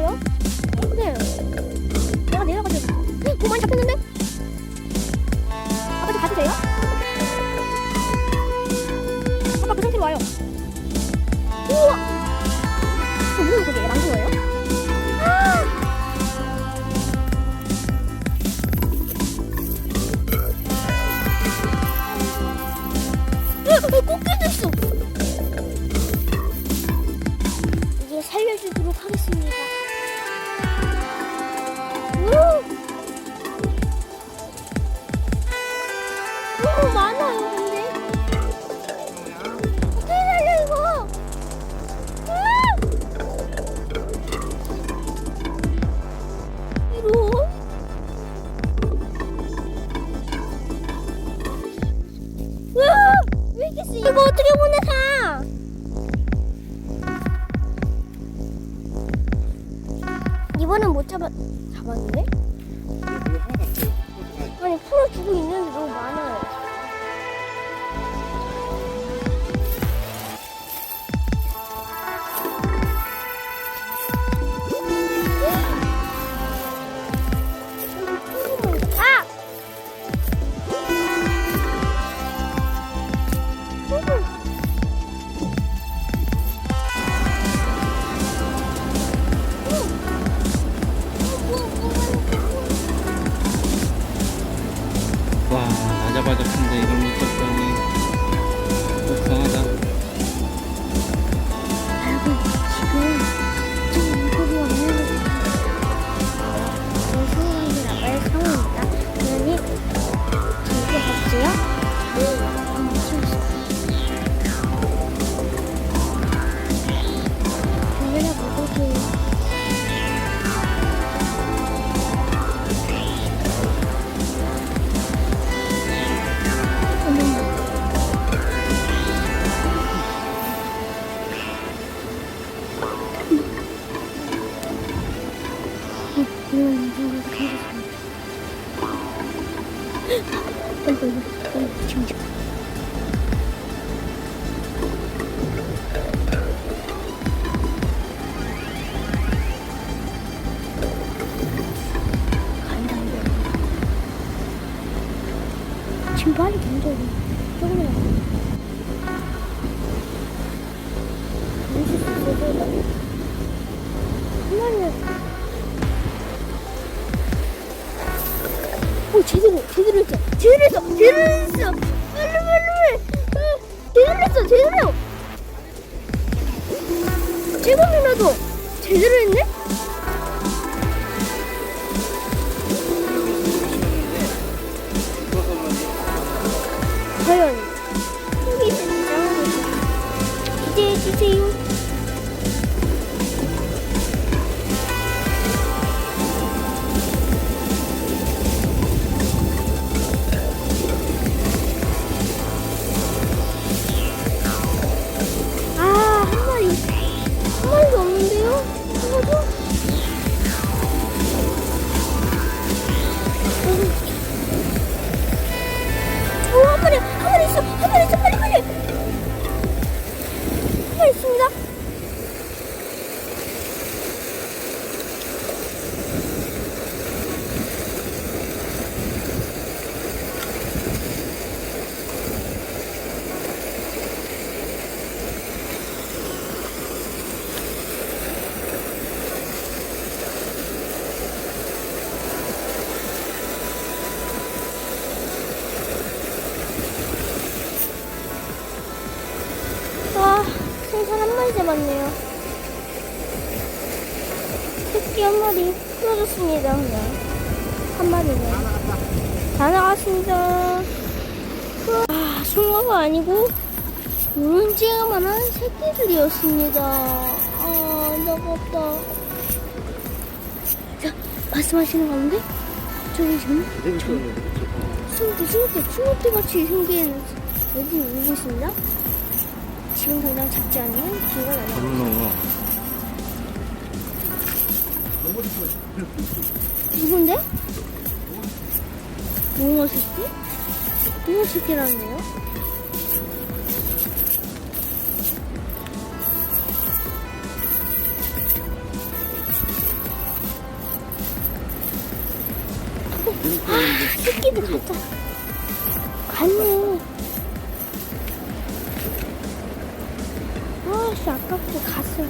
거예요? 근데 내가 내려가지고. 돈 많이 잡혔는데? 아까 좀 봐주세요. 아빠 그 상태로 와요. 우와! 저 뭐예요 그게 망고 거예요? 아! 어, 꽃게도 있어! 이제 살려주도록 하겠습니다. 이번엔 못 잡았, 잡았는데? 아니, 풀어 주고 있는데 너무 많아요. 아! 지금 빨리 던져. 조금이라도. 한 마리 오 제대로 제대로 했어. 제대로 했어. 제대로 했어. 빨리 빨리 어, 제대로 했어. 제대로. 제법이라도 제대로 했네 잡았네요. 새끼 한 마리 풀어줬습니다, 그냥. 한 마리네. 다 나갔습니다. 아, 숭어가 아니고, 노른지만한 새끼들이었습니다. 아, 나갔다. 자, 말씀하시는 가운데? 저기 지금 숭어대, 숭어대, 숭어대 같이 생긴 여기 오고 있습니다. 지금 당장 잡지 않으면 기회가 나요. 물론 누군데? 몽어 새끼? 몽어 새끼라는데요? 아, 새끼들 갔다. 갔네. 아씨, 아깝게 갔어.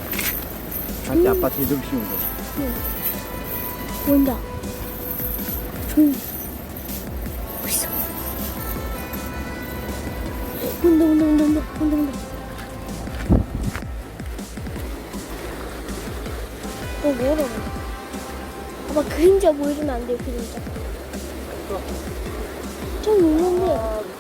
다시 아빠 제대로 씌운 거. 온다. 조용히. 어딨어? 온다, 온다, 온다, 온다, 온다, 온다. 어, 뭐라고? 아빠 그림자 보여주면 안 돼요, 그림자. 좀 있는데.